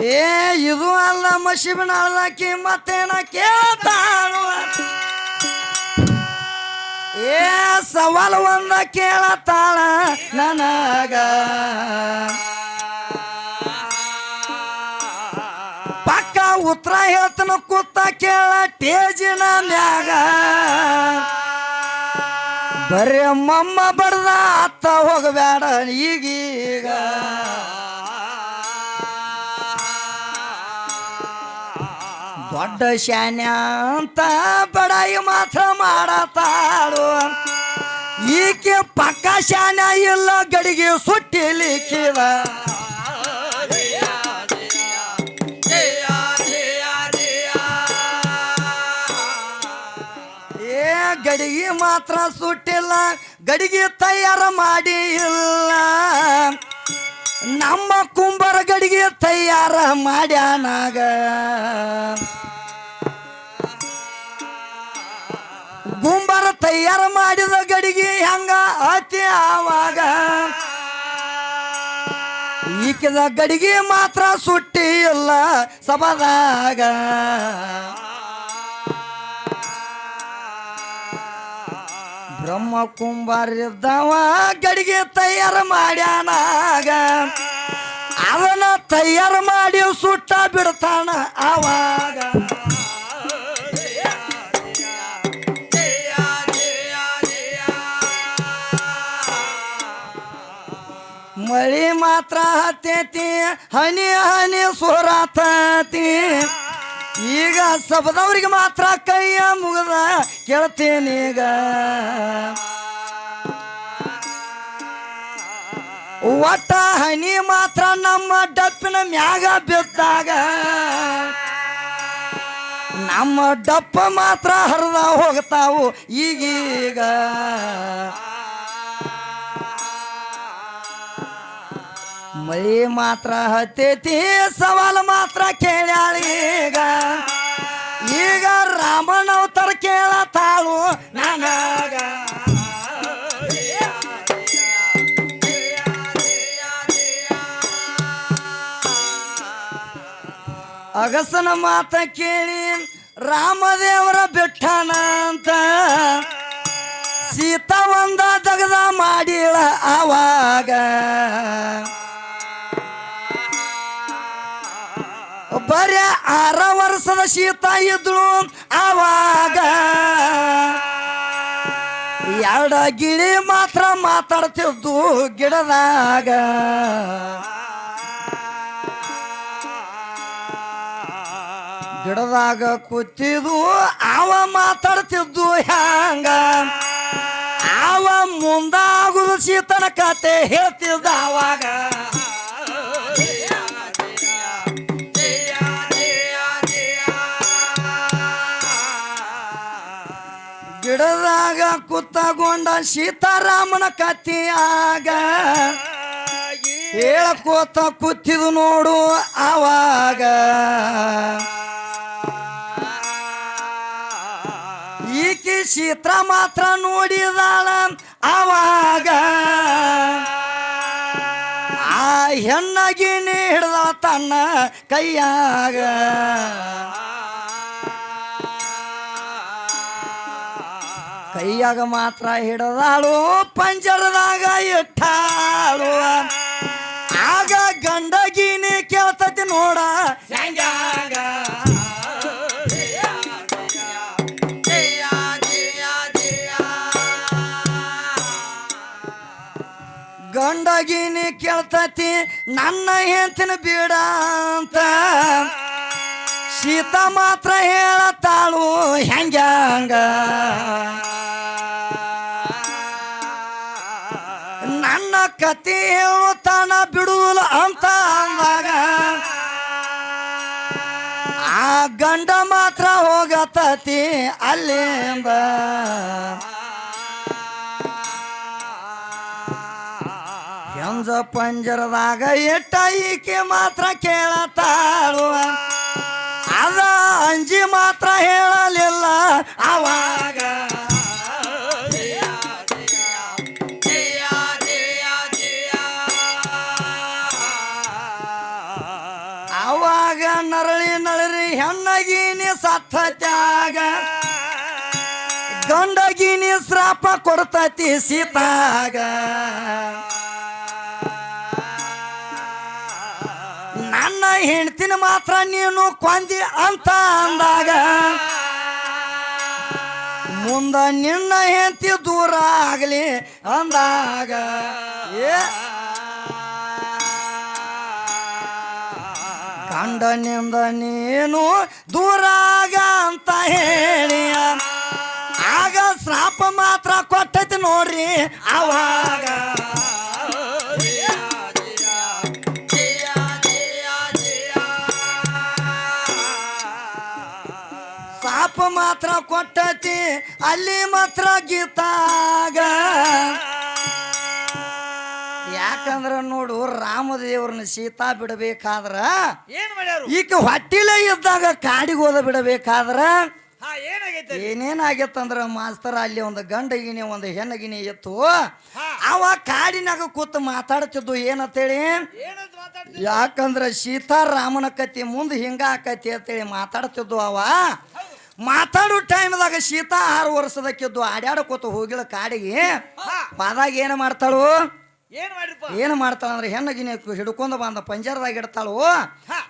ಏ, ಇದು ಅಲ್ಲ ಮಶಿಬನಾಳದಾಕಿ ಮತ್ತೇನ ಕೇಳ್ತಾಳು. ಏ, ಸವಾಲು ಒಂದ ಕೇಳತಾಳ ನನಗ. ಪಕ್ಕ ಉತ್ತರ ಹೇಳ್ತನ ಕೂತ ಕೇಳ ಟೇಜಿನ ಮ್ಯಾಗ. ಬರೀ ಮಮ್ಮ ಬಡ್ದ ಅತ್ತ ಹೋಗಬೇಡ ಈಗೀಗ. ದೊಡ್ಡ ಅಂತ ಬಡಾಯಿ ಮಾತ್ರ ಮಾಡತಾಳು. ಈಕೆ ಪಕ್ಕ ಶಾನ್ಯ ಇಲ್ಲ, ಗಡಿಗೆ ಸುಟ್ಟಿ ಏ, ಗಡಿಗೆ ಮಾತ್ರ ಸುಟ್ಟಿಲ್ಲ, ಗಡಿಗೆ ತಯಾರ ಮಾಡಿ ಇಲ್ಲ. ನಮ್ಮ ಕುಂಬರ ಗಡಿಗೆ ತಯಾರ ಮಾಡ್ಯಾನಾಗ. ಗುಂಬರ ತಯಾರ ಮಾಡಿದ ಗಡಿಗೆ ಹೆಂಗ ಅತಿ ಆವಾಗ? ಈಕಿದ ಗಡಿಗೆ ಮಾತ್ರ ಸುಟ್ಟಿ ಇಲ್ಲ ಸಬದಾಗ ಬ್ರಹ್ಮ ಕುಂಬಾರಿದ್ದವ ಗಡಿಗೆ ತಯಾರ ಮಾಡ್ಯಾನಾಗ. ಅವನ ತಯಾರು ಮಾಡಿ ಸುಟ್ಟ ಬಿಡ್ತಾನ ಆವಾಗ. ಮಳಿ ಮಾತ್ರ ಹತ್ತೇತಿ, ಹನಿ ಹನಿ ಸೋರಾತತಿ. ಈಗ ಸಬದವ್ರಿಗೆ ಮಾತ್ರ ಕೈಯ ಮುಗದ ಕೇಳ್ತೀನೀಗ ಒಟ್ಟ ಹನಿ ಮಾತ್ರ ನಮ್ಮ ಡಪ್ಪಿನ ಮ್ಯಾಗ ಬಿದ್ದಾಗ, ನಮ್ಮ ಡಪ್ಪ ಮಾತ್ರ ಹರಿದ ಹೋಗ್ತಾವು ಈಗೀಗ. ಮಳಿ ಮಾತ್ರ ಹತ್ತೈತಿ ಸವಾಲು ಮಾತ್ರ ಕೇಳ್ಯಾಳೀಗ ಈಗ. ರಾಮನ ಅವತಾರ ಕೇಳತಾಳು ನನಗ. ಅಗಸನ ಮಾತ ಕೇಳಿ, ರಾಮದೇವರ ಬಿಟ್ಟನ ಅಂತ. ಸೀತಾ ಒಂದ ದಗದ ಮಾಡಿಳ ಆವಾಗ. ಬರೇ ಆರ ವರ್ಷದ ಶೀತ ಇದ್ಳು ಆವಾಗ ಎರಡ ಗಿಳಿ ಮಾತ್ರ ಮಾತಾಡ್ತಿದ್ದು ಗಿಡದಾಗ. ಗಿಡದಾಗ ಕೂತಿದ್ದು ಅವ ಮಾತಾಡ್ತಿದ್ದು ಹ್ಯಾಂಗ? ಅವ ಮುಂದಾಗುದು ಶೀತನ ಕತೆ ಹೇಳ್ತಿದ್ದ ಅವಾಗ. ಗಿಡದಾಗ ಕುತ್ತಗೊಂಡ ಸೀತಾರಾಮನ ಕತಿಯಾಗ ಹೇಳಕೋತ ಕೂತಿದು ನೋಡು ಆವಾಗ. ಈಕಿ ಸೀತ್ರ ಮಾತ್ರ ನೋಡಿದಾಳ ಆವಾಗ. ಆ ಹೆಣ್ಣಗಿನಿ ಹಿಡ್ದ ತನ್ನ ಕೈಯಾಗ. ಕೈಯಾಗ ಮಾತ್ರ ಹಿಡದಾಳು ಪಂಜರದಾಗ ಇಟ್ಟಾಳು. ಆಗ ಗಂಡಗಿನಿ ಕೇಳ್ತತಿ ನೋಡ. ಗಂಡಗಿನಿ ಕೇಳ್ತತಿ ನನ್ನ ಹೆಂತಿನ ಬೀಡ ಅಂತ. ಸೀತಾ ಮಾತ್ರ ಹೇಳತ್ತಾಳು ಹೆಂಗ್ಯಾಂಗ ಕತಿ ಹೇಳುತ್ತಾನ ಬಿಡುವುಲ್ಲ ಅಂತ ಅಂದಾಗ, ಆ ಗಂಡ ಮಾತ್ರ ಹೋಗತತಿ ಅಲ್ಲಿಂದ. ಹೆಂಜ ಪಂಜರದಾಗ ಎಟ್ಟ ಈಕೆ ಮಾತ್ರ ಕೇಳತಾಳು. ಅದ ಅಂಜಿ ಮಾತ್ರ ಹೇಳಲಿಲ್ಲ ಅವಾಗ. ಅವ ನರಳಿ ನಳರಿ ಹೆಣ್ಣಗಿನಿ ಸತ್ತ ತ್ಯಾಗ? ಗಂಡಗೀನಿ ಶ್ರಾಪ ಕೊಡ್ತತಿ ಸೀತಾಗ. ನನ್ನ ಹೆಂಡ್ತಿನ ಮಾತ್ರ ನೀನು ಕೊಂದಿ ಅಂತ ಅಂದಾಗ, ಮುಂದ ನಿನ್ನ ಹೆಂಡತಿ ದೂರ ಆಗಲಿ ಅಂದಾಗ. ಏ ಗಂಡನಿಂದ ನೀನು ದೂರ ಆಗ ಅಂತ ಹೇಳಿ ಆಗ ಶ್ರಾಪ ಮಾತ್ರ ಕೊಟ್ಟೈತಿ ನೋಡ್ರಿ ಅವಾಗ. ಶಾಪ ಮಾತ್ರ ಕೊಟ್ಟತಿ ಅಲ್ಲಿ ಮಾತ್ರ ಗೀತಾಗ. ಯಾಕಂದ್ರ ನೋಡು ರಾಮದೇವ್ರನ್ನ ಸೀತಾ ಬಿಡಬೇಕಾದ್ರ ಏನ್ ಮಾಡ್ಯಾರು ಈಕ ಹೊಟ್ಟಿಲೆ ಇದ್ದಾಗ ಕಾಡಿಗೆ ಹೋದ ಬಿಡಬೇಕಾದ್ರ? ಏನೇನಾಗತ್ತಂದ್ರ ಮಾಸ್ತರ ಅಲ್ಲಿ ಒಂದು ಗಂಡಗಿನಿ ಒಂದು ಹೆಣ್ಣಗಿನಿ ಇತ್ತು. ಅವ ಕಾಡಿನಾಗ ಕೂತು ಮಾತಾಡ್ತಿದ್ದು ಏನಂತೇಳಿ? ಏನಂತ ಯಾಕಂದ್ರೆ ಸೀತಾರಾಮನ ಕತಿ ಮುಂದೆ ಹಿಂಗ ಆಕತಿ ಅಂತೇಳಿ ಮಾತಾಡ್ತಿದ್ದು ಅವ. ಮಾತಾಡೋ ಟೈಮ್ದಾಗ ಸೀತಾ ಆರು ವರ್ಷದಕ್ಕಿದ್ದು ಆಡ್ಯಾಡಕೋತ ಹೋಗಿಲ್ಲ ಕಾಡಿಗೆ. ಪಾದಾಗ ಏನು ಮಾಡ್ತಾಳು? ಏನ್ ಮಾಡ್ರಿಪ್ಪ ಏನು ಮಾಡ್ತಾಳ ಅಂದ್ರೆ ಹೆಣ್ಣು ಗಿನಿ ಹಿಡ್ಕೊಂಡು ಬಂದ ಪಂಜರದಾಗ ಇಡ್ತಾಳು.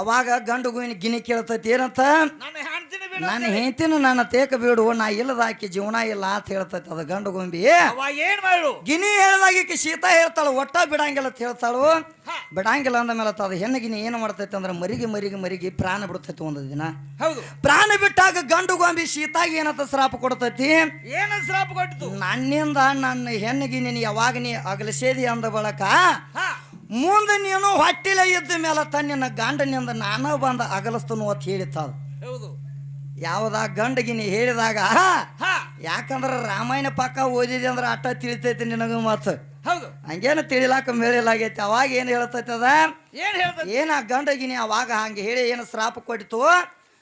ಅವಾಗ ಗಂಡು ಗುವಿನ ಗಿನಿ ಕೇಳ್ತೈತಿ ಏನಂತ? ನನ್ನ ಹೆಂಡತಿನ ನನ್ನ ತೇಕ ಬಿಡು ನಾ ಇಲ್ಲದ ಆಕಿ ಜೀವನ ಇಲ್ಲ ಅಂತ ಹೇಳ್ತೈತಿ ಅದು ಗಂಡು ಗುಂಬಿ ಏನ್ ಮಾಡು ಗಿನಿ ಹೇಳ್ದಾಗ ಈಕಿ ಸೀತಾ ಹೇಳ್ತಾಳು ಒಟ್ಟ ಬಿಡಂಗಿಲ್ಲ ಅಂತ ಹೇಳ್ತಾಳು. ಬಿಡಂಗಿಲ್ಲ ಅಂದ ಮೇಲೆ ಅದು ಹೆಣ್ಣು ಗಿನಿ ಏನು ಮಾಡ್ತೈತೆ ಅಂದ್ರೆ ಮರಿಗೆ ಮರಿಗೆ ಮರಿಗೆ ಪ್ರಾಣ ಬಿಡ್ತೈತಿ ಒಂದು ದಿನ. ಹೌದು. ಪ್ರಾಣ ಬಿಟ್ಟಾಗ ಗಂಡು ಗೊಂಬಿ ಶೀತಾಗಿ ಏನಂತ ಶ್ರಾಪ ಕೊಡ್ತೈತಿ? ಏನ ಶ್ರಾಪ ಕೊಟ್ಟಿತು ನನ್ನಿಂದ ನನ್ನ ಹೆಣ್ಣಿಗೆ ನೀನು ಯಾವಾಗ ನೀ ಅಗಲಿಸೇದಿ ಅಂದ ಬಳಕ ಮುಂದೆ ನೀನು ಹೊಟ್ಟಿಲ ಇದ್ದ ಮೇಲೆ ತನ್ನ ಗಂಡನಿಂದ ನಾನು ಬಂದ ಅಗಲಸ್ತನು ಅಂತ ಹೇಳಿತ್ತ ಹೌದು. ಯಾವ್ದ ಗಂಡಗಿನಿ ಹೇಳಿದಾಗ ಹಾ ಯಾಕಂದ್ರ ರಾಮಾಯಣ ಪಕ್ಕ ಓದಿದೆ ಅಂದ್ರೆ ಅಟ್ಟ ತಿಳಿತೈತಿ ನಿನಗೂ ಮಾತು. ಹೌದು. ಹಂಗೇನು ತಿಳಿಲಾಕ ಮೇಳಿಲಾಗೈತಿ ಅವಾಗ ಏನು ಹೇಳ್ತೈತಿ ಅದ? ಏನ್ ಏನು ಏನ ಗಂಡಗಿನಿ ಅವಾಗ ಹಂಗೆ ಹೇಳಿ ಏನು ಶ್ರಾಪ ಕೊಟ್ಟಿತು?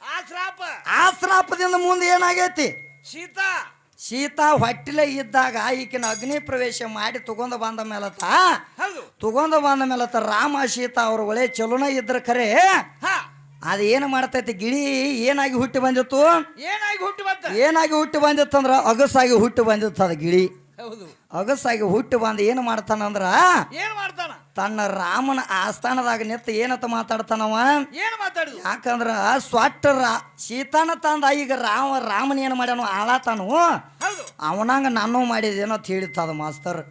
ಆ ಶ್ರಾಪ? ಆ ಶ್ರಾಪದಿಂದ ಮುಂದೆ ಏನಾಗೈತಿ? ಸೀತಾ. ಸೀತಾ ಹೊಟ್ಟಿಲೆ ಇದ್ದಾಗ ಈಕಿನ ಅಗ್ನಿ ಪ್ರವೇಶ ಮಾಡಿ ತಗೊಂಡು ಬಂದ ಮೇಲತ್ತ. ತಗೊಂಡು ಬಂದ ಮೇಲತ್ತ ರಾಮ ಸೀತಾ ಅವ್ರ ಒಳ್ಳೆ ಚಲೋನ ಇದ್ರ ಖರೆ. ಹಾ. ಅದು ಏನು ಮಾಡ್ತೈತಿ? ಗಿಳಿ ಏನಾಗಿ ಹುಟ್ಟಿ ಬಂದಿತ್ತು? ಏನಾಗಿ ಹುಟ್ಟಿ ಬಂತ? ಏನಾಗಿ ಹುಟ್ಟಿ ಬಂದಿತ್ತಂದ್ರ ಅಗಸಾಗಿ ಹುಟ್ಟಿ ಬಂದಿತ್ತು ಅದು ಗಿಳಿ. ಹೌದು. ಅಗಸಾಗಿ ಹುಟ್ಟಿ ಬಂದು ಏನು ಮಾಡ್ತಾನಂದ್ರ ಏನು ಮಾಡ್ತಾನ? ತನ್ನ ರಾಮನ ಆಸ್ಥಾನದಾಗ ನಿಂತ ಏನಂತ ಮಾತಾಡ್ತಾನವ? ಏನ್ ಮಾತಾಡುದು? ಯಾಕಂದ್ರ ಸ್ವಟ್ಟ ರಾ ಸೀತಾನ ತಂದ ಈಗ ರಾಮ ರಾಮನ ಏನು ಮಾಡ್ಯಾನು ಆಳಾತಾನು? ಅವನಂಗ ನಾನು ಮಾಡಿದೇನೋ ಅದು ಮಾಸ್ತರ್.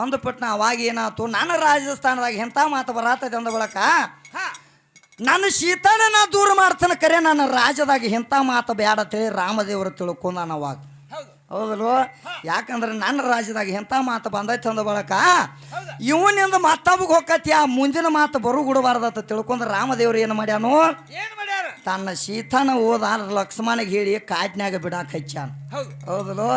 ಅಂದ್ಬಿಟ್ಟು ನಾ ಅವಾಗ ಏನಾಯ್ತು ನನ್ನ ರಾಜಸ್ಥಾನದಾಗ ಎಂಥ ಮಾತು ಬರತ್ತೈತೆ ಅಂದ ಬಳಕ? ನನ್ನ ಶೀತಾನ ನಾ ದೂರ ಮಾಡ್ತಾನೆ ಕರೆ ನನ್ನ ರಾಜ್ಯದಾಗ ಇಂಥ ಮಾತು ಬೇಡ ಅಂತೇಳಿ ರಾಮದೇವರು ತಿಳ್ಕೊಂಡ ಅವಾಗ ಹೌದು. ಹೌದಲ್ವ? ಯಾಕಂದ್ರೆ ನನ್ನ ರಾಜ್ಯದಾಗ ಎಂಥ ಮಾತು ಬಂದೈತೆ ಅಂದ ಬಳಕ ಇವನಿಂದ ಮತ್ತೊಬ್ಬಗೆ ಹೋಗತಿ ಆ ಮುಂದಿನ ಮಾತು ಬರು ಗುಡಬಾರ್ದಂತ ತಿಳ್ಕೊಂಡ್ರೆ ರಾಮದೇವ್ರು ಏನು ಮಾಡ್ಯಾನು? ತನ್ನ ಸೀತನ ಓದ ಲಕ್ಷ್ಮಣಗೆ ಹೇಳಿ ಕಾಟ್ನ್ಯಾಗ ಬಿಡಾಕ ಹಚ್ಚಾನ ಹೌದು. ಹೌದಲ್ವ?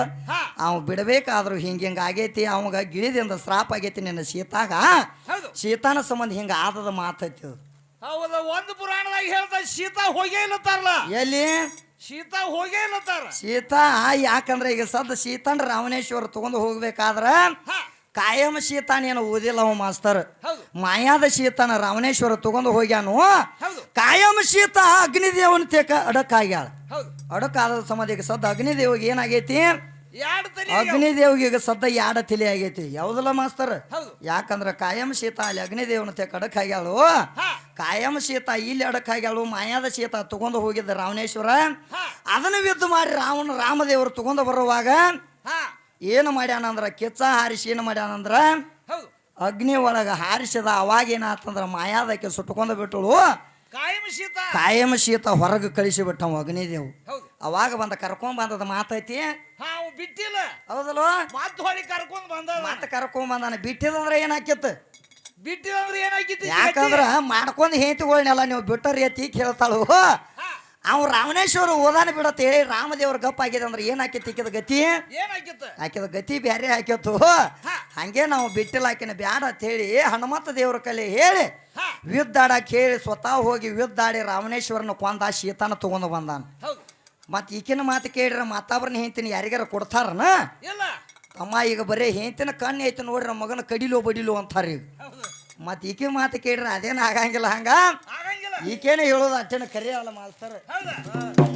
ಅವ್ ಬಿಡಬೇಕಾದ್ರೂ ಹಿಂಗ ಹಿಂಗ ಆಗೈತಿ ಅವಾಗ ಗಿಳಿದಿಂದ ಶ್ರಾಪ ಆಗೈತಿ ನಿನ್ನ ಸೀತಾಗ ಹೌದು. ಸೀತಾನ ಸಂಬಂಧ ಹಿಂಗ ಆದದ ಮಾತೈತಿ ಅದು. ಹೌದು ಒಂದು ಪುರಾಣದಾಗ ಹೇಳ್ತಾ ಸೀತಾ ಹೋಗೇ ಇಲ್ಲತ್ತಾರಲ್ಲ ಎಲ್ಲಿ? ಸೀತಾ ಹೋಗೇ ಇಲ್ಲತ್ತಾರ ಸೀತಾ ಯಾಕಂದ್ರೆ ಈಗ ಸದ್ದ ಸೀತಾನ ರಾಮನೇಶ್ವರ ತಗೊಂಡು ಹೋಗ್ಬೇಕಾದ್ರ ಕಾಯಂ ಸೀತಾನ ಏನು ಓದಿಲ್ಲ ಅವ ಮಾಸ್ತರ್. ಮಾಯಾದ ಸೀತಾನ ರಾಮನೇಶ್ವರ ತಗೊಂಡು ಹೋಗ್ಯಾನು ಕಾಯಂ ಸೀತಾ ಅಗ್ನಿದೇವನ ತೇಕ ಅಡಕಾಗ್ಯಾಳ ಹೌದು. ಅಡಕಾದ ಸಮಾಧಿಗೆ ಸದ್ದು ಸದ್ದ ಅಗ್ನಿದೇವಿಗೆ ಏನಾಗೈತಿ? ಎರಡು ತಲೆ ಅಗ್ನಿದೇವಿಗೆ ಈಗ ಸದ್ದ ಯಾಡ ತಲೆ ಆಗೈತಿ. ಯಾವ್ದಲ್ಲ ಮಾಸ್ತರ್? ಯಾಕಂದ್ರ ಕಾಯಂ ಶೀತ ಅಲ್ಲಿ ಅಗ್ನಿದೇವನ ಕಡಕ್ ಆಗ್ಯಾಳು. ಕಾಯಂ ಶೀತ ಇಲ್ಲಿ ಅಡಕಾಗ್ಯಾಳು ಮಾಯಾದ ಶೀತ ತಗೊಂಡು ಹೋಗಿದ್ದ ರಾವಣೇಶ್ವರ. ಅದನ್ನು ಯುದ್ಧ ಮಾಡಿ ರಾವಣ ರಾಮದೇವರು ತಗೊಂಡು ಬರುವಾಗ ಏನು ಮಾಡ್ಯಾನ ಅಂದ್ರ ಕೆಚ್ಚ ಹಾರಿಸಿ ಏನು ಮಾಡ್ಯಾನಂದ್ರ ಅಗ್ನಿ ಒಳಗ ಹಾರಿಸಿದ ಅವಾಗ ಏನಾತಂದ್ರ ಮಾಯಾದಕ್ಕೆ ಸುಟ್ಕೊಂಡು ಬಿಟ್ಟಳು. ಕಾಯಂ ಶೀತ ಹೊರಗೆ ಕಳಿಸಿ ಬಿಟ್ಟವ ಅಗ್ನಿದೇವ್. ಅವಾಗ ಬಂದ ಕರ್ಕೊಂಡ್ ಬಂದದ ಮಾತೈತಿ ಬಿಟ್ಟಿಲ್ಲ. ಹೌದಲ್ವ ಕರ್ಕೊಂಡ್ ಬಂದ ಮತ್ತೆ ಕರ್ಕೊಂಡ್ ಬಂದಾನ. ಬಿಟ್ಟಿದಂದ್ರ ಏನಾಕಿತ್ತು? ಬಿಟ್ಟಿಲ್ಲ ಏನಾಕಿತ್ತು? ಯಾಕಂದ್ರ ಮಾಡ್ಕೊಂಡ್ ಹೇಂತಿಗಳನ್ನೆಲ್ಲ ನೀವು ಬಿಟ್ಟರ್ ಎತ್ತಿ ಕೇಳ್ತಾಳು ಅವ್ ರಾಮನೇಶ್ವರ ಓದಾನ ಬಿಡತ್ತೆ ರಾಮದೇವ್ರ ಗಪ್ಪ ಆಗಿದೆ ಅಂದ್ರೆ ಏನ್ ಆಕೈತಿ ಈಕಿದ ಗತಿ? ಆಕಿದ ಗತಿ ಬ್ಯಾರೆ ಹಾಕಿತ್ತು ಹಂಗೆ ನಾವು ಬಿಟ್ಟಿಲ್ಲ ಹಾಕಿನ ಬ್ಯಾಡ ಅಂತ ಹೇಳಿ ಹನುಮಂತ ದೇವ್ರ ಕಲೆ ಹೇಳಿ ಯುದ್ಧಾಡಕ್ಕೆ ಹೇಳಿ ಸ್ವತಃ ಹೋಗಿ ಯುದ್ಧಾಡಿ ರಾಮನೇಶ್ವರನ ಕೊಂದ ಶೀತಾನ ತಗೊಂಡು ಬಂದಾನ. ಹೌದು. ಮತ್ ಈಕಿನ ಮಾತು ಕೇಳಿರ ಮತ್ತಾಬ್ರನ್ನ ಹೆಂತಿನ ಯಾರಿಗಾರ ಕೊಡ್ತಾರನ? ಅಮ್ಮ ಈಗ ಬರೀ ಹೆಂತಿನ ಕಣ್ಣು ಐತಿ ನೋಡ್ರಿ ನಮ್ಮ ಮಗನ ಕಡಿಲೋ ಬಡಿಲೋ ಅಂತಾರ ಈಗ. ಹೌದು. ಮತ್ ಈಕೆ ಮಾತು ಕೇಳಿರ ಅದೇನು ಆಗಂಗಿಲ್ಲ ಹಂಗ? ಈಕೇನೆ ಹೇಳೋದು ಅಟ್ಟೆನ ಕರಿ ಅಲ್ಲ ಮಾಸ್ತರ್. ಹೌದಾ?